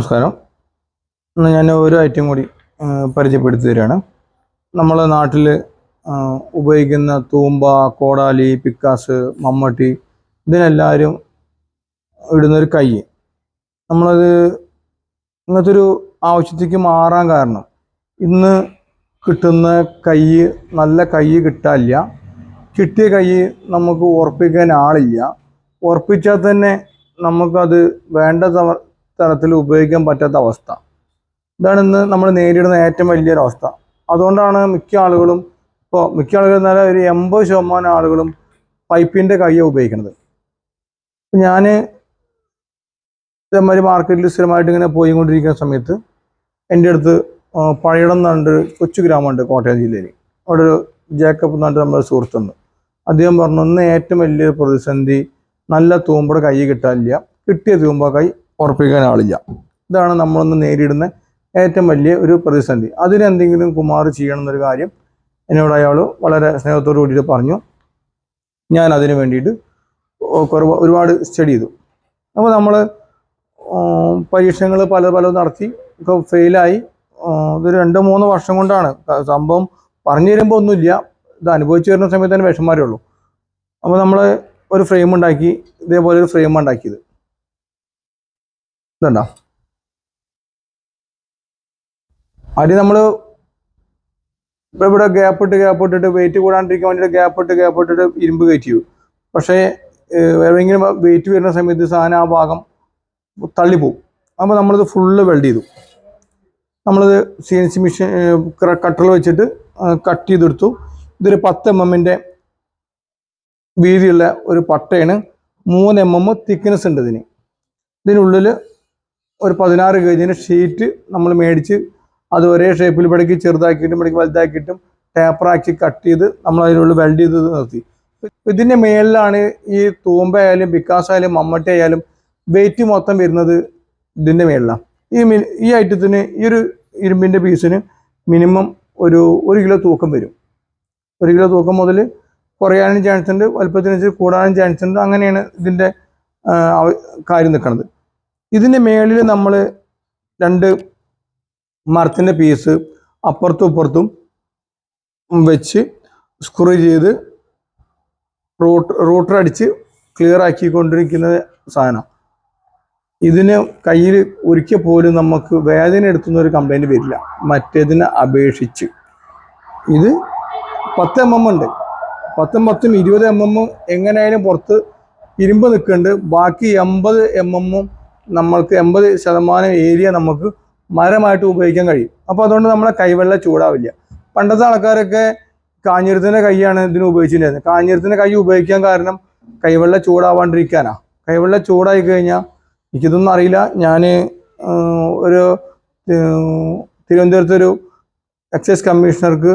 നമസ്കാരം. ഇന്ന് ഞാൻ ഒരു ഐറ്റം കൂടി പരിചയപ്പെടുത്തി തരികയാണ്. നമ്മളെ നാട്ടിൽ ഉപയോഗിക്കുന്ന തൂമ്പ കോടാലി പിക്കാസ് മമ്മട്ടി ഇതിനെല്ലാവരും ഇടുന്നൊരു കൈ. നമ്മളത് ഇങ്ങനത്തെ ഒരു ആവശ്യത്തേക്ക് മാറാൻ കാരണം ഇന്ന് കിട്ടുന്ന കൈ നല്ല കൈ കിട്ടാനില്ല. കിട്ടിയ കൈ നമുക്ക് ഉറപ്പിക്കാൻ ആളില്ല. ഉറപ്പിച്ചാൽ തന്നെ നമുക്കത് വേണ്ട തരത്തിൽ ഉപയോഗിക്കാൻ പറ്റാത്ത അവസ്ഥ. ഇതാണ് ഇന്ന് നമ്മൾ നേരിടുന്ന ഏറ്റവും വലിയൊരു അവസ്ഥ. അതുകൊണ്ടാണ് മിക്ക ആളുകളും ഇപ്പോൾ മിക്ക ആളുകളും എന്നാൽ ഒരു എൺപത് ശതമാനം ആളുകളും പൈപ്പിന്റെ കയ്യാണ് ഉപയോഗിക്കുന്നത്. ഞാൻ ഇതേമാതിരി മാർക്കറ്റിൽ സ്ഥിരമായിട്ട് ഇങ്ങനെ പോയി കൊണ്ടിരിക്കുന്ന സമയത്ത് എന്റെ അടുത്ത് പഴയടം എന്നുണ്ട് കൊച്ചു ഗ്രാമമുണ്ട് കോട്ടയം ജില്ലയിൽ. അവിടെ ഒരു ജേക്കബ് എന്ന് പറഞ്ഞിട്ട് നമ്മുടെ സുഹൃത്തുണ്ട്. അദ്ദേഹം പറഞ്ഞു ഇന്ന് ഏറ്റവും വലിയ പ്രതിസന്ധി നല്ല തൂമ്പയുടെ കൈ കിട്ടാനില്ല. കിട്ടിയ തൂമ്പ കൈ ഉറപ്പിക്കാൻ ആളില്ല. ഇതാണ് നമ്മളൊന്ന് നേരിടുന്ന ഏറ്റവും വലിയ ഒരു പ്രതിസന്ധി. അതിനെന്തെങ്കിലും കുമാർ ചെയ്യണം എന്നൊരു കാര്യം എന്നോട് അയാൾ വളരെ സ്നേഹത്തോടു കൂടിയിട്ട് പറഞ്ഞു. ഞാൻ അതിന് വേണ്ടിയിട്ട് ഒരുപാട് സ്റ്റഡി ചെയ്തു. അപ്പോൾ നമ്മൾ പരീക്ഷണങ്ങൾ പല പല നടത്തി ഒക്കെ ഫെയിലായി ഇത് രണ്ട് മൂന്ന് വർഷം കൊണ്ടാണ്. സംഭവം പറഞ്ഞു തരുമ്പോൾ ഒന്നുമില്ല. ഇത് അനുഭവിച്ചു വരുന്ന സമയത്ത് തന്നെ വിഷമാരേ ഉള്ളൂ അപ്പോൾ നമ്മൾ ഒരു ഫ്രെയിം ഉണ്ടാക്കി ഇതേപോലെ ഒരു ഫ്രെയിം ഉണ്ടാക്കിയത്. ഇതുണ്ടോ? അരി നമ്മൾ ഇവിടെ ഗ്യാപ്പ് ഇട്ട് ഗ്യാപ്പ് ഇട്ടിട്ട് വെയിറ്റ് കൂടാണ്ടിരിക്കാൻ വേണ്ടിയിട്ട് ഗ്യാപ്പ് ഇട്ട് ഗ്യാപ്പ് ഇട്ടിട്ട് ഇരുമ്പ് കയറ്റി ചെയ്യും പക്ഷേ എവിടെയെങ്കിലും വെയിറ്റ് വരുന്ന സമയത്ത് സാധനം ആ ഭാഗം തള്ളിപ്പോവും. അപ്പോൾ നമ്മളിത് ഫുള്ള് വെൽഡ് ചെയ്തു. നമ്മളിത് സി എൻ സി മെഷീൻ കട്ടറിൽ വെച്ചിട്ട് കട്ട് ചെയ്തെടുത്തു. ഇതൊരു പത്ത് എം എമ്മിന്റെ വീതിയുള്ള ഒരു പട്ടയാണ്. മൂന്ന് എം എം തിക്നെസ് ഉണ്ട് ഇതിന്. ഇതിനുള്ളിൽ ഒരു പതിനാറ് ഗേജിന് ഷീറ്റ് നമ്മൾ മേടിച്ച് അത് ഒരേ ഷേപ്പിൽ പടക്കി ചെറുതാക്കിയിട്ടും പടക്കി വലുതാക്കിയിട്ടും ടേപ്പറാക്കി കട്ട് ചെയ്ത് നമ്മൾ അതിനുള്ളിൽ വെൽഡ് ചെയ്ത് നിർത്തി. ഇതിന്റെ മേളിലാണ് ഈ തൂമ്പ ബിക്കാസായാലും മമ്മട്ടി ആയാലും വെയിറ്റ് മൊത്തം വരുന്നത് ഇതിന്റെ മേളിലാണ്. ഈ ഈ ഐറ്റത്തിന് ഈ ഒരു ഇരുമ്പിന്റെ പീസിന് മിനിമം ഒരു ഒരു കിലോ തൂക്കം വരും. ഒരു കിലോ തൂക്കം മുതൽ കുറയാനും ചാൻസ് ഉണ്ട് വലുപ്പത്തിനനുസരിച്ച് കൂടാനും ചാൻസ് ഉണ്ട്. അങ്ങനെയാണ് ഇതിന്റെ കാര്യം നിൽക്കുന്നത്. ഇതിന്റെ മേളിൽ നമ്മൾ രണ്ട് മരത്തിന്റെ പീസ് അപ്പുറത്തും ഇപ്പുറത്തും വെച്ച് സ്ക്രൂ ചെയ്ത് റൂട്ട് റൂട്ടർ അടിച്ച് ക്ലിയർ ആക്കിക്കൊണ്ടിരിക്കുന്ന സാധനം. ഇതിന് കയ്യിൽ ഒരിക്കൽ പോലും നമുക്ക് വേദന എടുത്തുന്ന ഒരു കംപ്ലൈന്റ് വരില്ല. മറ്റേതിനെ അപേക്ഷിച്ച്. ഇത് പത്ത് എം എം ഉണ്ട്. പത്തും പത്തും ഇരുപത് എം എം എങ്ങനെയായാലും പുറത്ത് ഇരുമ്പ് നിൽക്കുന്നുണ്ട്. ബാക്കി എൺപത് എം എമ്മും നമ്മൾക്ക് എൺപത് ശതമാനം ഏരിയ നമുക്ക് മരമായിട്ട് ഉപയോഗിക്കാൻ കഴിയും. അപ്പോൾ അതുകൊണ്ട് നമ്മളെ കൈവെള്ള ചൂടാവില്ല. പണ്ടത്തെ ആൾക്കാരൊക്കെ കാഞ്ഞിരത്തിന്റെ കൈയാണ് ഇതിന് ഉപയോഗിച്ചിട്ടുണ്ടായിരുന്നത്. കാഞ്ഞിരത്തിന്റെ കൈ ഉപയോഗിക്കാൻ കാരണം കൈവെള്ള ചൂടാവാണ്ടിരിക്കാനാണ് കൈവെള്ള ചൂടായി കഴിഞ്ഞാൽ എനിക്കിതൊന്നും അറിയില്ല. ഞാൻ ഒരു തിരുവനന്തപുരത്തൊരു എക്സൈസ് കമ്മീഷണർക്ക്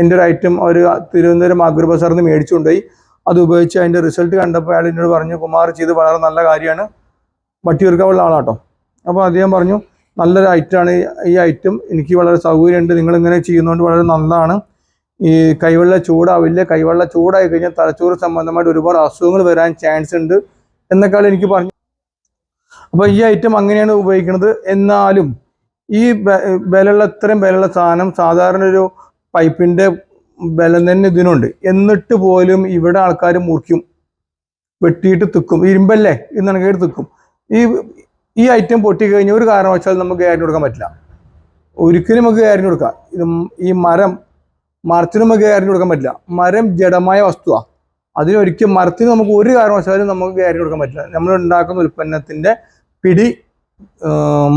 എന്റെ ഒരു ഐറ്റം അവർ തിരുവനന്തപുരം അഗ്ര ബസാറിൽ നിന്ന് മേടിച്ചുകൊണ്ടുപോയി അത് ഉപയോഗിച്ച് അതിന്റെ റിസൾട്ട് കണ്ടപ്പോൾ അയാൾ എന്നോട് പറഞ്ഞു കുമാർ ചെയ്ത് വളരെ നല്ല കാര്യമാണ്. വട്ടിയൂർക്കാവുള്ള ആളാട്ടോ. അപ്പോൾ അദ്ദേഹം പറഞ്ഞു നല്ലൊരു ഐറ്റമാണ് ഈ ഐറ്റം എനിക്ക് വളരെ സൗകര്യമുണ്ട്. നിങ്ങളിങ്ങനെ ചെയ്യുന്നതുകൊണ്ട് വളരെ നല്ലതാണ് ഈ കൈവെള്ള ചൂടാവില്ല. കൈവെള്ള ചൂടായി കഴിഞ്ഞാൽ തലച്ചോറ് സംബന്ധമായിട്ട് ഒരുപാട് അസുഖങ്ങൾ വരാൻ ചാൻസ് ഉണ്ട് എന്നൊക്കെ എനിക്ക് പറഞ്ഞു അപ്പോൾ ഈ ഐറ്റം അങ്ങനെയാണ് ഉപയോഗിക്കുന്നത്. എന്നാലും ഈ ബലമുള്ള ഇത്രയും ബലമുള്ള സാധനം സാധാരണ ഒരു പൈപ്പിന്റെ ബലം തന്നെ ഇതിനുണ്ട്. എന്നിട്ട് പോലും ഇവിടെ ആൾക്കാർ മുറിക്കും. വെട്ടിയിട്ട് തിക്കും. ഇരുമ്പല്ലേ? ഇന്നണക്കായിട്ട് തിക്കും. ഈ ഈ ഐറ്റം പൊട്ടി കഴിഞ്ഞാൽ ഒരു കാരണവശാലും നമുക്ക് ഗ്യാരണ്ടി കൊടുക്കാൻ പറ്റില്ല. ഒരിക്കലും നമുക്ക് ഗ്യാരണ്ടി കൊടുക്കാം. ഇത് ഈ മരം മരത്തിന് നമുക്ക് ഗ്യാരണ്ടി കൊടുക്കാൻ പറ്റില്ല. മരം ജഡമായ വസ്തുവാണ് അതിനൊരിക്കലും മരത്തിന് നമുക്ക് ഒരു കാരണവശാലും നമുക്ക് ഗ്യാരണ്ടി കൊടുക്കാൻ പറ്റില്ല. നമ്മൾ ഉണ്ടാക്കുന്ന ഉൽപ്പന്നത്തിന്റെ പിടി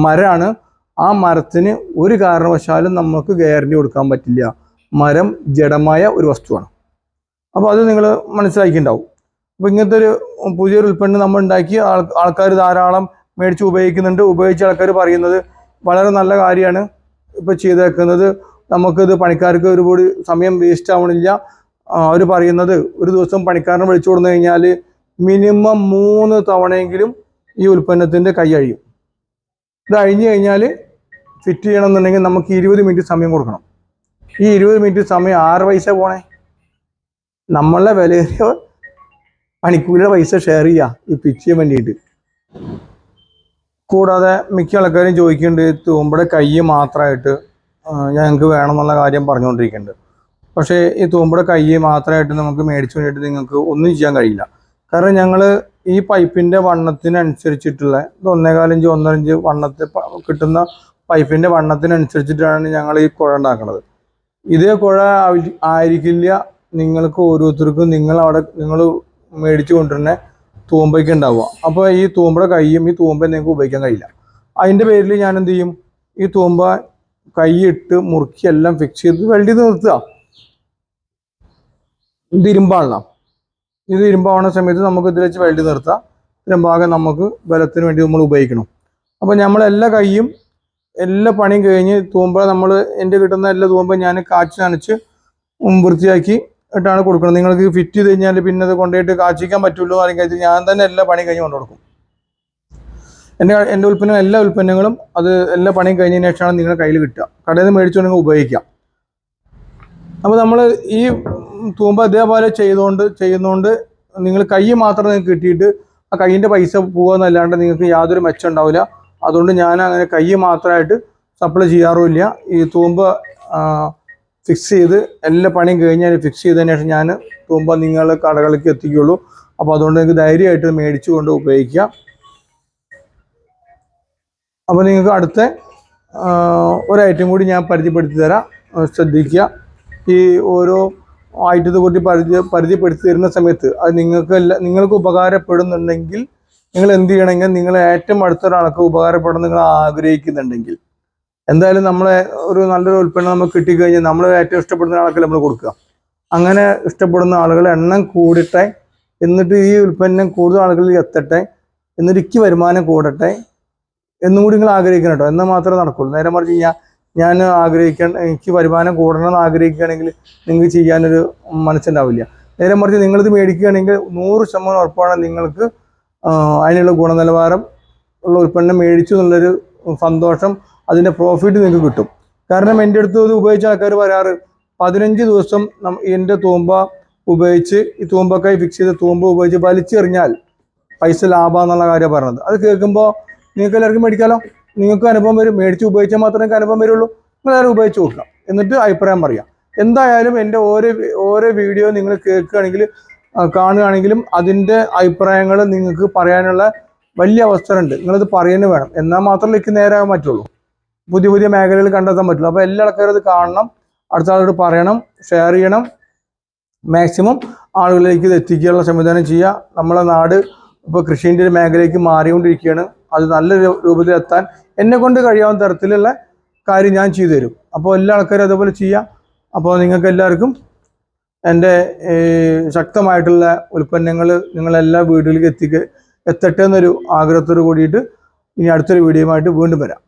മരമാണ്. ആ മരത്തിന് ഒരു കാരണവശാലും നമുക്ക് ഗ്യാരണ്ടി കൊടുക്കാൻ പറ്റില്ല. മരം ജഡമായ ഒരു വസ്തുവാണ്. അപ്പോൾ അത് നിങ്ങൾ മനസ്സിലാക്കിയിട്ടുണ്ടാവും. അപ്പോൾ ഇങ്ങനത്തെ ഒരു പുതിയൊരു ഉൽപ്പന്നം നമ്മൾ ഉണ്ടാക്കി ആൾ ആൾക്കാർ ധാരാളം മേടിച്ച് ഉപയോഗിക്കുന്നുണ്ട്. ഉപയോഗിച്ച ആൾക്കാർ പറയുന്നത് വളരെ നല്ല കാര്യമാണ് ഇപ്പോൾ ചെയ്തേക്കുന്നത്. നമുക്കിത് പണിക്കാർക്ക് ഒരുപാട് സമയം വേസ്റ്റ് ആവണില്ല. അവർ പറയുന്നത് ഒരു ദിവസം പണിക്കാരനെ വിളിച്ചു കൊടുന്നു കഴിഞ്ഞാൽ മിനിമം മൂന്ന് തവണയെങ്കിലും ഈ ഉൽപ്പന്നത്തിന്റെ കൈ അഴിയും. ഇത് അഴിഞ്ഞു കഴിഞ്ഞാൽ ഫിറ്റ് ചെയ്യണമെന്നുണ്ടെങ്കിൽ നമുക്ക് ഇരുപത് മിനിറ്റ് സമയം കൊടുക്കണം. ഈ ഇരുപത് മിനിറ്റ് സമയം ആറ് പൈസ പോണേ. നമ്മളുടെ വിലയേറിയ പണിക്കൂലിയുടെ പൈസ ഷെയർ ചെയ്യുക ഈ ചെയ്യാൻ വേണ്ടിയിട്ട്. കൂടാതെ മിക്ക ആൾക്കാരും ചോദിക്കുന്നുണ്ട് തൂമ്പയുടെ കൈ മാത്രമായിട്ട് ഞങ്ങൾക്ക് വേണമെന്നുള്ള കാര്യം പറഞ്ഞുകൊണ്ടിരിക്കുന്നുണ്ട്. പക്ഷേ ഈ തൂമ്പയുടെ കൈ മാത്രമായിട്ട് നമുക്ക് മേടിച്ചു വേണ്ടിയിട്ട് നിങ്ങൾക്ക് ഒന്നും ചെയ്യാൻ കഴിയില്ല. കാരണം ഞങ്ങൾ ഈ പൈപ്പിന്റെ വണ്ണത്തിനനുസരിച്ചിട്ടുള്ള ഇത് ഒന്നേകാലഞ്ച് ഒന്നരഞ്ച് വണ്ണത്തിൽ കിട്ടുന്ന പൈപ്പിന്റെ വണ്ണത്തിനനുസരിച്ചിട്ടാണ് ഞങ്ങൾ ഈ കുഴ ഉണ്ടാക്കുന്നത് ഇതേ കുഴ ആയിരിക്കില്ല നിങ്ങൾക്ക് ഓരോരുത്തർക്കും നിങ്ങൾ അവിടെ നിങ്ങൾ മേടിച്ചു കൊണ്ടുവരുന്ന തൂമ്പയ്ക്ക് ഉണ്ടാവുക. അപ്പോൾ ഈ തൂമ്പയുടെ കൈയും ഈ തൂമ്പ നിങ്ങൾക്ക് ഉപയോഗിക്കാൻ കഴിയില്ല. അതിന്റെ പേരിൽ ഞാൻ എന്ത് ചെയ്യും? ഈ തൂമ്പ കൈയിട്ട് മുറുക്കി എല്ലാം ഫിക്സ് ചെയ്ത് വെൽഡ് ചെയ്ത് നിർത്തുക. ഇത് ഇരുമ്പാണല്ലോ. ഇത് ഇരുമ്പാവുന്ന സമയത്ത് നമുക്ക് ഇതിൽ വെച്ച് വെൽഡ് നിർത്താം ഇത്തരം ഭാഗം നമുക്ക് ബലത്തിന് വേണ്ടി നമ്മൾ ഉപയോഗിക്കണം. അപ്പോൾ നമ്മൾ എല്ലാ കൈയും എല്ലാ പണിയും കഴിഞ്ഞ് തൂമ്പ നമ്മൾ എന്റെ കിട്ടുന്ന എല്ലാ തൂമ്പ ഞാൻ കാച്ചു നനച്ച് വൃത്തിയാക്കി ഇട്ടാണ് കൊടുക്കുന്നത്. നിങ്ങൾക്ക് ഫിറ്റ് ചെയ്ത് കഴിഞ്ഞാൽ പിന്നെ അത് കൊണ്ടുപോയിട്ട് കാച്ചിക്കാൻ പറ്റുള്ളൂ അല്ലെങ്കിൽ കഴിച്ച് ഞാൻ തന്നെ എല്ലാ പണിയും കഴിഞ്ഞ് കൊണ്ടു കൊടുക്കും. എന്റെ എന്റെ ഉൽപ്പന്നം എല്ലാ ഉൽപ്പന്നങ്ങളും അത് എല്ലാ പണിയും കഴിഞ്ഞതിന് ശേഷമാണ് നിങ്ങളുടെ കയ്യിൽ കിട്ടുക. കടയിൽ നിന്ന് മേടിച്ചുകൊണ്ട് ഉപയോഗിക്കാം അപ്പോൾ നമ്മൾ ഈ തൂമ്പ ഇതേപോലെ ചെയ്തുകൊണ്ട് ചെയ്യുന്നതുകൊണ്ട് നിങ്ങൾ കൈ മാത്രം നിങ്ങൾക്ക് കിട്ടിയിട്ട് ആ കൈയിന്റെ പൈസ പോകുന്നല്ലാണ്ട് നിങ്ങൾക്ക് യാതൊരു മെച്ചം ഉണ്ടാവില്ല. അതുകൊണ്ട് ഞാൻ അങ്ങനെ കൈ മാത്രമായിട്ട് സപ്ലൈ ചെയ്യാറുമില്ല. ഈ തൂമ്പ ഫിക്സ് ചെയ്ത് എല്ലാ പണിയും കഴിഞ്ഞ് ഫിക്സ് ചെയ്തതിന് ശേഷം ഞാൻ പോകുമ്പോൾ നിങ്ങൾ കടകളിലേക്ക് എത്തിക്കുള്ളൂ. അപ്പോൾ അതുകൊണ്ട് നിങ്ങൾക്ക് ധൈര്യമായിട്ട് മേടിച്ചു കൊണ്ട് ഉപയോഗിക്കാം. അപ്പോൾ നിങ്ങൾക്ക് അടുത്ത ഒരു ഐറ്റം കൂടി ഞാൻ പരിചയപ്പെടുത്തി തരാം. ശ്രദ്ധിക്കുക. ഈ ഓരോ ഐറ്റത്തെ കൂട്ടി പരിചയ പരിചയപ്പെടുത്തി തരുന്ന സമയത്ത് അത് നിങ്ങൾക്ക് നിങ്ങൾക്ക് ഉപകാരപ്പെടുന്നുണ്ടെങ്കിൽ നിങ്ങൾ എന്ത് ചെയ്യണമെങ്കിൽ നിങ്ങൾ ഏറ്റവും അടുത്തൊരാൾക്ക് ഉപകാരപ്പെടുന്ന നിങ്ങൾ ആഗ്രഹിക്കുന്നുണ്ടെങ്കിൽ. എന്തായാലും നമ്മളെ ഒരു നല്ലൊരു ഉൽപ്പന്നം നമുക്ക് കിട്ടിക്കഴിഞ്ഞാൽ നമ്മൾ ഏറ്റവും ഇഷ്ടപ്പെടുന്ന ആൾക്ക് നമ്മൾ കൊടുക്കുക. അങ്ങനെ ഇഷ്ടപ്പെടുന്ന ആളുകളെ എണ്ണം കൂടിട്ടെ എന്നിട്ട് ഈ ഉൽപ്പന്നം കൂടുതൽ ആളുകളിൽ എത്തട്ടെ എന്നിട്ട് വരുമാനം കൂടട്ടെ എന്നും കൂടി നിങ്ങൾ ആഗ്രഹിക്കണം കേട്ടോ. എന്നാൽ മാത്രമേ നടക്കുള്ളൂ. നേരെ മറിച്ച് ഞാൻ ഞാൻ ആഗ്രഹിക്കാൻ എനിക്ക് വരുമാനം കൂടണം എന്ന് ആഗ്രഹിക്കുകയാണെങ്കിൽ നിങ്ങൾക്ക് ചെയ്യാനൊരു മനസ്സുണ്ടാവില്ല. നേരെ മറിച്ച് നിങ്ങളിത് മേടിക്കുകയാണെങ്കിൽ നൂറ് ശതമാനം ഉറപ്പാണ് നിങ്ങൾക്ക് അതിനുള്ള ഗുണനിലവാരം ഉള്ള ഉൽപ്പന്നം മേടിച്ചു എന്നുള്ളൊരു സന്തോഷം അതിന്റെ പ്രോഫിറ്റ് നിങ്ങൾക്ക് കിട്ടും. കാരണം എന്റെ അടുത്ത് ഇത് ഉപയോഗിച്ച ആൾക്കാർ വരാറ് പതിനഞ്ച് ദിവസം എന്റെ തൂമ്പ ഉപയോഗിച്ച് ഈ തൂമ്പക്കായി ഫിക്സ് ചെയ്ത തൂമ്പ ഉപയോഗിച്ച് വലിച്ചെറിഞ്ഞാൽ പൈസ ലാഭം എന്നുള്ള കാര്യം പറഞ്ഞത്. അത് കേൾക്കുമ്പോൾ നിങ്ങൾക്ക് എല്ലാവർക്കും മേടിക്കാലോ? നിങ്ങൾക്ക് അനുഭവം വരും. മേടിച്ച് ഉപയോഗിച്ചാൽ മാത്രമേ നിങ്ങൾക്ക് അനുഭവം വരുള്ളൂ. നിങ്ങൾ എല്ലാവരും ഉപയോഗിച്ച് നോക്കാം എന്നിട്ട് അഭിപ്രായം പറയാം. എന്തായാലും എന്റെ ഓരോ ഓരോ വീഡിയോ നിങ്ങൾ കേൾക്കുകയാണെങ്കിൽ കാണുകയാണെങ്കിലും അതിന്റെ അഭിപ്രായങ്ങൾ നിങ്ങൾക്ക് പറയാനുള്ള വലിയ അവസരമുണ്ട്. നിങ്ങളത് പറയുന്നത് വേണം. എന്നാൽ മാത്രമേ എനിക്ക് നേരാകാൻ പറ്റുള്ളൂ. പുതിയ പുതിയ മേഖലകൾ കണ്ടെത്താൻ പറ്റുള്ളൂ അപ്പോൾ എല്ലാ ആൾക്കാരും കാണണം. അടുത്ത ആളോട് പറയണം ഷെയർ ചെയ്യണം. മാക്സിമം ആളുകളിലേക്ക് ഇത് എത്തിക്കാനുള്ള സംവിധാനം ചെയ്യുക. നമ്മളെ നാട് ഇപ്പോൾ കൃഷിന്റെ ഒരു മേഖലയ്ക്ക് മാറിക്കൊണ്ടിരിക്കുകയാണ്. അത് നല്ല രൂപത്തിലെത്താൻ എന്നെ കൊണ്ട് കഴിയാവുന്ന തരത്തിലുള്ള കാര്യം ഞാൻ ചെയ്തു തരും. അപ്പോൾ എല്ലാ ആൾക്കാരും അതുപോലെ ചെയ്യാം അപ്പോൾ നിങ്ങൾക്ക് എല്ലാവർക്കും എന്റെ ശക്തമായിട്ടുള്ള ഉൽപ്പന്നങ്ങൾ നിങ്ങളെല്ലാ വീടുകളിലേക്ക് എത്തിക്ക എത്തട്ടെ എന്നൊരു ആഗ്രഹത്തോട് കൂടിയിട്ട് ഇനി അടുത്തൊരു വീഡിയോയുമായിട്ട് വീണ്ടും വരാം.